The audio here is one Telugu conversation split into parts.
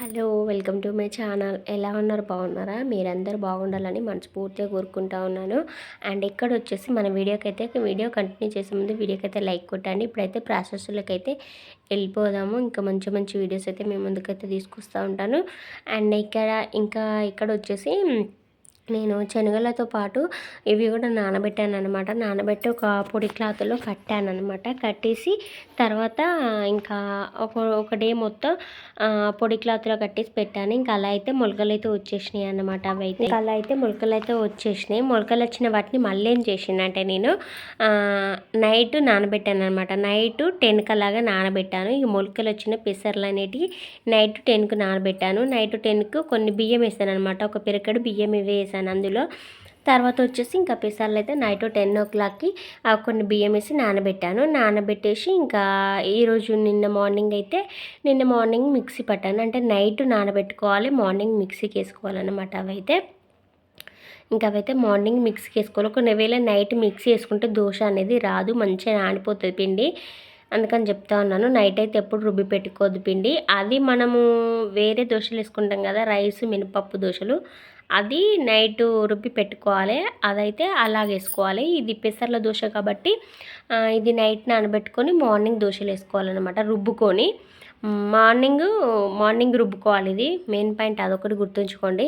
Hello welcome to my channel. ఎలా ఉన్నారు? బాగున్నారా? మీరందరూ బాగుండాలని మనస్ఫూర్తిగా కోరుకుంటా ఉన్నాను. అండ్ ఇక్కడ వచ్చేసి మన వీడియోకి అయితే వీడియో కంటిన్యూ చేసే ముందు వీడియోకి అయితే లైక్ కొట్టండి. ఇప్పుడైతే ప్రాసెస్లోకి అయితే వెళ్ళిపోదాము. ఇంకా మంచి మంచి వీడియోస్ అయితే మేము ముందుకైతే తీసుకొస్తూ ఉంటాను. అండ్ ఇక్కడ ఇంకా ఇక్కడ వచ్చేసి నేను శనగలతో పాటు ఇవి కూడా నానబెట్టాను అనమాట నానబెట్టి ఒక పొడి క్లాత్లో కట్టాను అనమాట కట్టేసి తర్వాత ఇంకా ఒక ఒక డే మొత్తం పొడి క్లాత్లో కట్టేసి పెట్టాను. ఇంకా అలా అయితే మొలకలు అయితే వచ్చేసినాయి అనమాట అవి అయితే అలా అయితే మొలకలు అయితే వచ్చేసినాయి. మొలకలు వచ్చిన వాటిని మళ్ళీ ఏం చేసిన అంటే నేను నైట్ నానబెట్టాను అనమాట నైట్ టెన్కి అలాగా నానబెట్టాను. ఈ మొలకలు వచ్చిన పెసర్లు అనేటివి నైట్ టెన్కు నానబెట్టాను. నైట్ టెన్కు కొన్ని బియ్యం వేసాను అనమాట ఒక పిరకడు బియ్యం వేసాను. వేసాను అందులో. తర్వాత వచ్చేసి ఇంకా పిసార్లు అయితే నైట్ టెన్ ఓ క్లాక్కి కొన్ని బియ్యం వేసి నానబెట్టాను. నానబెట్టేసి ఇంకా ఈరోజు నిన్న మార్నింగ్ అయితే నిన్న మార్నింగ్ మిక్సీ పట్టాను. అంటే నైట్ నానబెట్టుకోవాలి మార్నింగ్ మిక్సీకి వేసుకోవాలన్నమాట అవైతే. ఇంకా అవైతే మార్నింగ్ మిక్సీకి వేసుకోవాలి. కొన్ని వేళ నైట్ మిక్సీ వేసుకుంటే దోశ అనేది రాదు మంచిగా నానిపోతుంది పిండి. అందుకని చెప్తా ఉన్నాను. నైట్ అయితే ఎప్పుడు రుబ్బి పెట్టుకోదు పిండి. అది మనము వేరే దోశలు వేసుకుంటాం కదా రైస్ మినపప్పు దోశలు. అది నైట్ రుబ్బి పెట్టుకోవాలి. అదైతే అలాగే వేసుకోవాలి. ఇది పెసర్ల దోశ కాబట్టి ఇది నైట్ నానబెట్టుకొని మార్నింగ్ దోశలు వేసుకోవాలన్నమాట రుబ్బుకొని. మార్నింగ్ మార్నింగ్ రుబ్బుకోవాలి ఇది. మెయిన్ పాయింట్ అదొకటి గుర్తుంచుకోండి.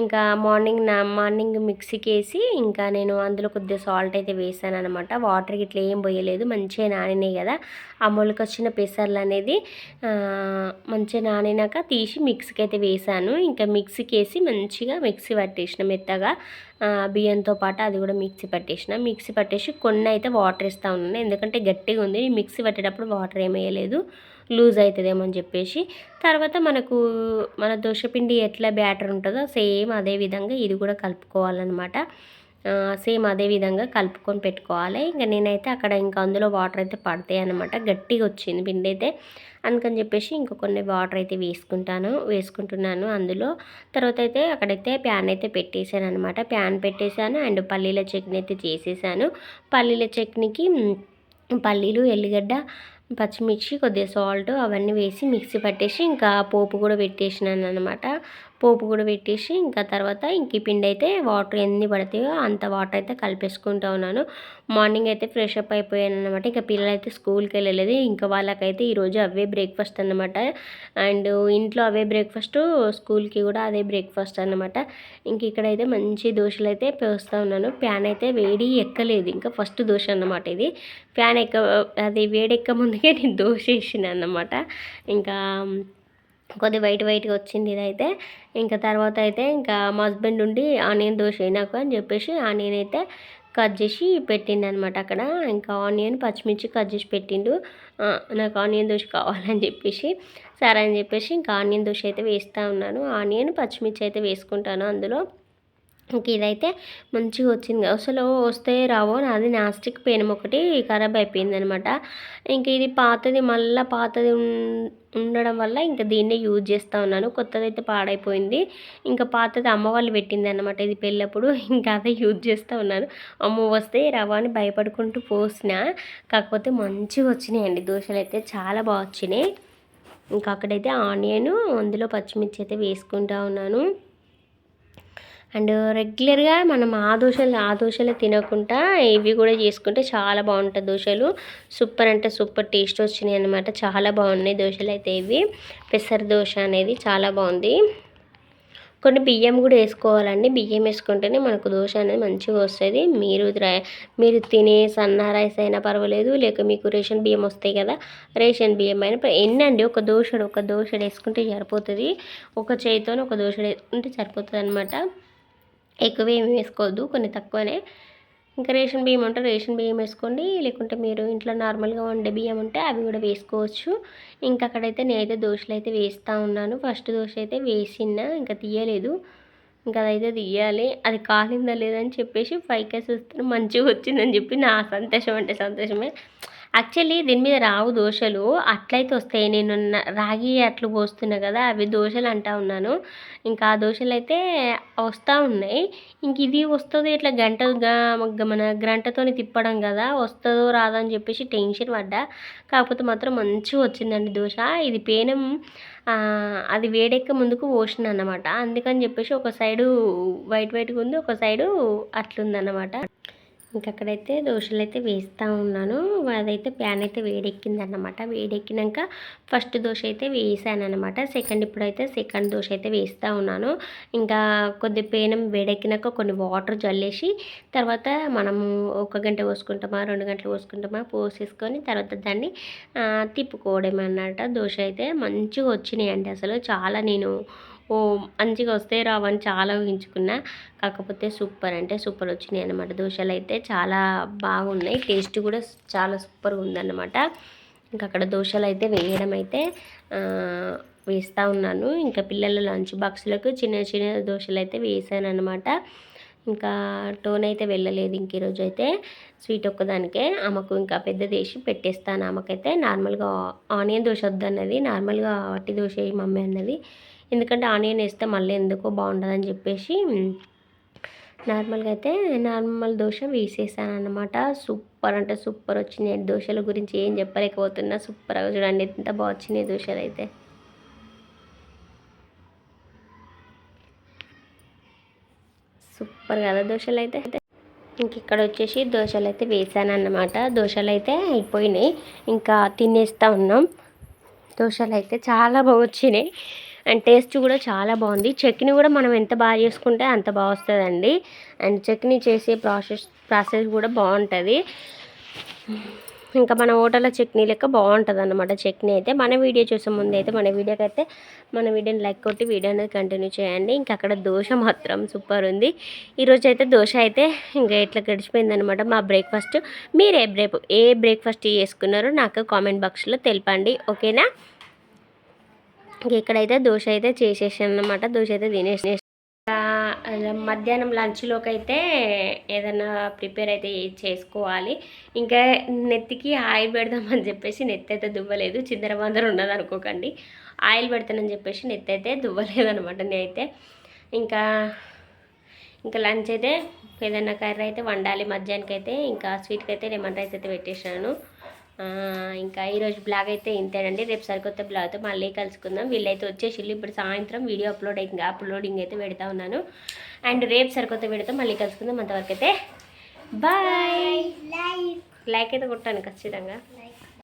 ఇంకా మార్నింగ్ నా మార్నింగ్ మిక్సీకి వేసి ఇంకా నేను అందులో కొద్దిగా సాల్ట్ అయితే వేసాను అనమాట వాటర్ ఇట్లా ఏం పోయలేదు. మంచిగా నానినాయి కదా. ఆ మొలకొచ్చిన పెసర్లు అనేది మంచిగా నానినాక తీసి మిక్సీకి అయితే వేసాను. ఇంకా మిక్సీకి వేసి మంచిగా మిక్సీ పట్టేసిన మెత్తగా. బియ్యంతో పాటు అది కూడా మిక్సీ పట్టేసిన. మిక్సీ పట్టేసి కొన్ని అయితే వాటర్ ఇస్తూ ఉన్నాను. ఎందుకంటే గట్టిగా ఉంది. మిక్సీ పట్టేటప్పుడు వాటర్ ఏమేయలేదు లూజ్ అవుతుందేమో అని చెప్పేసి. తర్వాత మనకు మన దోశపిండి ఎట్లా బ్యాటర్ ఉంటుందో సేమ్ అదే విధంగా ఇది కూడా కలుపుకోవాలన్నమాట. సేమ్ అదే విధంగా కలుపుకొని పెట్టుకోవాలి. ఇంకా నేనైతే అక్కడ ఇంకా అందులో వాటర్ అయితే పడతాయి అనమాట గట్టిగా వచ్చింది పిండి అయితే. అందుకని చెప్పేసి ఇంకా కొన్ని వాటర్ అయితే వేసుకుంటాను వేసుకుంటున్నాను అందులో. తర్వాత అయితే అక్కడైతే ప్యాన్ అయితే పెట్టేశాను అనమాట ప్యాన్ పెట్టేశాను అండ్ పల్లీల చట్నీ అయితే చేసేసాను పల్లీల చట్నీకి పల్లీలు ఎల్లిగడ్డ పచ్చిమిర్చి కొద్దిగా సాల్ట్ అవన్నీ వేసి మిక్సీ పట్టేసి ఇంకా పోపు కూడా పెట్టేసినాను అనమాట పోపు కూడా పెట్టేసి ఇంకా తర్వాత ఇంక పిండి అయితే వాటర్ ఎన్ని పడతాయో అంత వాటర్ అయితే కలిపేసుకుంటూ ఉన్నాను. మార్నింగ్ అయితే ఫ్రెష్ అప్ అయిపోయాను అనమాట ఇంకా పిల్లలు అయితే స్కూల్కి వెళ్ళలేదు. ఇంకా వాళ్ళకైతే ఈరోజు అవే బ్రేక్ఫాస్ట్ అనమాట అండ్ ఇంట్లో అవే బ్రేక్ఫాస్ట్ స్కూల్కి కూడా అదే బ్రేక్ఫాస్ట్ అనమాట ఇంక ఇక్కడైతే మంచి దోశలు అయితే పేస్తూ ఉన్నాను. ప్యాన్ అయితే వేడి ఎక్కలేదు. ఇంకా ఫస్ట్ దోశ అన్నమాట ఇది. ప్యాన్ ఎక్క అది వేడెక్క ముందుకే నేను దోశ వేసిన అన్నమాట. ఇంకా కొద్ది వైట్ వైట్గా వచ్చింది ఇదైతే. ఇంకా తర్వాత అయితే ఇంకా మా హస్బెండ్ ఉండి ఆనియన్ దోశ నాకు అని చెప్పేసి ఆనియన్ అయితే కట్ చేసి పెట్టిండు అనమాట అక్కడ. ఇంకా ఆనియన్ పచ్చిమిర్చి కట్ చేసి పెట్టిండు. నాకు ఆనియన్ దోశ కావాలని చెప్పేసి సరే అని చెప్పేసి ఇంకా ఆనియన్ దోశ అయితే వేస్తూ ఉన్నాను. ఆనియన్ పచ్చిమిర్చి అయితే వేసుకుంటాను అందులో. ఇదైతే మంచిగా వచ్చింది. అసలు వస్తే రావో నాది నాస్టిక్ పెనం ఒకటి ఖరాబ్ అయిపోయింది అనమాట ఇంక ఇది పాతది మళ్ళీ పాతది ఉండడం వల్ల ఇంకా దీన్నే యూజ్ చేస్తూ ఉన్నాను. కొత్తది అయితే పాడైపోయింది. ఇంకా పాతది అమ్మ వాళ్ళు పెట్టింది అనమాట ఇది పెళ్ళప్పుడు. ఇంకా అదే యూజ్ చేస్తూ ఉన్నాను. అమ్మ వస్తే రవా అని భయపడుకుంటూ పోసిన. కాకపోతే మంచిగా వచ్చినాయండి. దోశలు అయితే చాలా బాగా వచ్చినాయి. ఇంకా అక్కడైతే ఆనియన్ అందులో పచ్చిమిర్చి అయితే వేసుకుంటా ఉన్నాను. అండ్ రెగ్యులర్గా మనం ఆ దోశలు ఆ దోశలు తినకుండా ఇవి కూడా చేసుకుంటే చాలా బాగుంటుంది దోశలు. సూపర్ అంటే సూపర్ టేస్ట్ వచ్చినాయి అనమాట చాలా బాగున్నాయి దోశలు అయితే ఇవి. పెసర దోశ అనేది చాలా బాగుంది. కొన్ని బియ్యం కూడా వేసుకోవాలండి. బియ్యం వేసుకుంటేనే మనకు దోశ అనేది మంచిగా వస్తుంది. మీరు మీరు తినే సన్న రైస్ అయినా పర్వాలేదు లేక మీకు రేషన్ బియ్యం వస్తాయి కదా రేషన్ బియ్యం అయినా ఎన్నండి ఒక దోశడు ఒక దోశడు వేసుకుంటే సరిపోతుంది. ఒక చేతితో ఒక దోశడు వేసుకుంటే సరిపోతుంది అనమాట ఎక్కువ ఏమి వేసుకోవద్దు కొన్ని తక్కువనే. ఇంకా రేషన్ బియ్యం ఉంటే రేషన్ బియ్యం వేసుకోండి లేకుంటే మీరు ఇంట్లో నార్మల్గా వండే బియ్యం ఉంటే అవి కూడా వేసుకోవచ్చు. ఇంకా అక్కడైతే నేనైతే దోశలు అయితే వేస్తూ ఉన్నాను. ఫస్ట్ దోశ అయితే వేసిన ఇంకా తీయలేదు. ఇంకా అదైతే తీయాలి. అది కాలిందా లేదని చెప్పేసి ఫైవ్ కేస్ మంచిగా వచ్చిందని చెప్పి నా సంతోషం అంటే సంతోషమే. యాక్చువల్లీ దీని మీద రావు దోశలు అట్లయితే వస్తాయి. నేను రాగి అట్లు పోస్తున్నా కదా అవి దోశలు అంటా ఉన్నాను. ఇంకా ఆ దోశలు అయితే వస్తూ ఉన్నాయి. ఇంక ఇది వస్తుంది ఇట్లా గంట మన గంటతోని తిప్పడం కదా వస్తుందో రాదో అని చెప్పేసి టెన్షన్ పడ్డా. కాకపోతే మాత్రం మంచిగా వచ్చిందండి దోశ. ఇది పేనం అది వేడెక్క ముందుకు పోసిన అన్నమాట. అందుకని చెప్పేసి ఒక సైడు వైట్ వైట్గా ఉంది ఒక సైడు అట్లుందన్నమాట. ఇంకక్కడైతే దోశలు అయితే వేస్తూ ఉన్నాను. అదైతే ప్యాన్ అయితే వేడెక్కింది వేడెక్కినాక ఫస్ట్ దోశ అయితే వేసాను అనమాట సెకండ్ ఇప్పుడైతే సెకండ్ దోశ అయితే వేస్తూ ఉన్నాను. ఇంకా కొద్ది పేనం వేడెక్కినాక కొన్ని వాటర్ జల్లేసి తర్వాత మనము ఒక గంట పోసుకుంటామా రెండు గంటలు పోసుకుంటామా పోసేసుకొని తర్వాత దాన్ని తిప్పుకోవడం అన్నమాట దోశ అయితే మంచిగా వచ్చినాయండి అసలు. చాలా నేను ఓ మంచిగా వస్తే రావని చాలా ఊహించుకున్నా. కాకపోతే సూపర్ అంటే సూపర్ వచ్చినాయి అన్నమాట. దోశలు అయితే చాలా బాగున్నాయి. టేస్ట్ కూడా చాలా సూపర్గా ఉందన్నమాట ఇంకా అక్కడ దోశలు అయితే వేయడం అయితే వేస్తూ ఉన్నాను. ఇంకా పిల్లల లంచ్ బాక్స్లకు చిన్న చిన్న దోశలు అయితే వేసాను అనమాట ఇంకా టోన్ అయితే వెళ్ళలేదు ఇంక ఈరోజు అయితే స్వీట్ ఒక్కదానికే. ఆమెకు ఇంకా పెద్ద వేసి పెట్టేస్తాను. ఆమెకైతే నార్మల్గా ఆనియన్ దోశ వద్దన్నది. నార్మల్గా వట్టి దోశ మమ్మీ అన్నది. ఎందుకంటే ఆనియన్ వేస్తే మళ్ళీ ఎందుకో బాగుండదని చెప్పేసి నార్మల్గా అయితే నార్మల్ దోశ వేసేసాను అనమాట సూపర్ అంటే సూపర్ వచ్చినాయి. దోశల గురించి ఏం చెప్పలేకపోతున్నా. సూపర్గా చూడండి ఎంత బాగా వచ్చినాయి దోశలు అయితే. సూపర్ కదా దోశలు అయితే. ఇంక ఇక్కడ వచ్చేసి దోశలు అయితే వేసాను అన్నమాట దోశలు అయితే అయిపోయినాయి. ఇంకా తినేస్తూ ఉన్నాం. దోశలు అయితే చాలా బాగా వచ్చినాయి. అండ్ టేస్ట్ కూడా చాలా బాగుంది. చట్నీ కూడా మనం ఎంత బాగా చేసుకుంటే అంత బాగా వస్తుందండి. అండ్ చట్నీ చేసే ప్రాసెస్ ప్రాసెస్ కూడా బాగుంటుంది. ఇంకా మన హోటల్లో చట్నీ లెక్క బాగుంటుంది అన్నమాట చట్నీ అయితే. మన వీడియో చూసే ముందు అయితే మన వీడియోకి అయితే మన వీడియోని లైక్ కొట్టి వీడియో అనేది కంటిన్యూ చేయండి. ఇంకా అక్కడ దోశ మాత్రం సూపర్ ఉంది. ఈరోజు అయితే దోశ అయితే ఇంకా ఇట్లా గడిచిపోయింది అనమాట మా బ్రేక్ఫాస్ట్ మీరు ఏ బ్రేక్ ఏ బ్రేక్ఫాస్ట్ చేసుకున్నారో నాకు కామెంట్ బాక్స్లో తెలిపండి. ఓకేనా? ఇక్కడైతే దోశ అయితే చేసేసాను అనమాట దోశ అయితే తినేసి మధ్యాహ్నం లంచ్లోకి అయితే ఏదైనా ప్రిపేర్ అయితే చేసుకోవాలి. ఇంకా నెత్తికి ఆయిల్ పెడదామని చెప్పేసి నెత్తి అయితే దువ్వలేదు చిందరవందర ఉన్నది అనుకోకండి. ఆయిల్ పెడతానని చెప్పేసి నెత్తి అయితే దువ్వలేదనమాట నేనైతే. ఇంకా ఇంకా లంచ్ అయితే ఏదైనా కర్రీ అయితే వండాలి. మధ్యాహ్నానికి అయితే ఇంకా స్వీట్కి అయితే లెమన్ రైస్ అయితే పెట్టేసాను ఇంకా ఈరోజు బ్లాగ్ అయితే ఇంతేనండి. రేపు సరికొత్త బ్లాగ్తో మళ్ళీ కలుసుకుందాం. వీళ్ళైతే వచ్చేసి ఇప్పుడు సాయంత్రం వీడియో అప్లోడ్ అయింది అప్లోడింగ్ అయితే పెడతా ఉన్నాను. అండ్ రేపు సరికొత్త వీడియోతో మళ్ళీ కలుసుకుందాం. అంతవరకు అయితే బాయ్ లైక్ అయితే కొట్టాను ఖచ్చితంగా.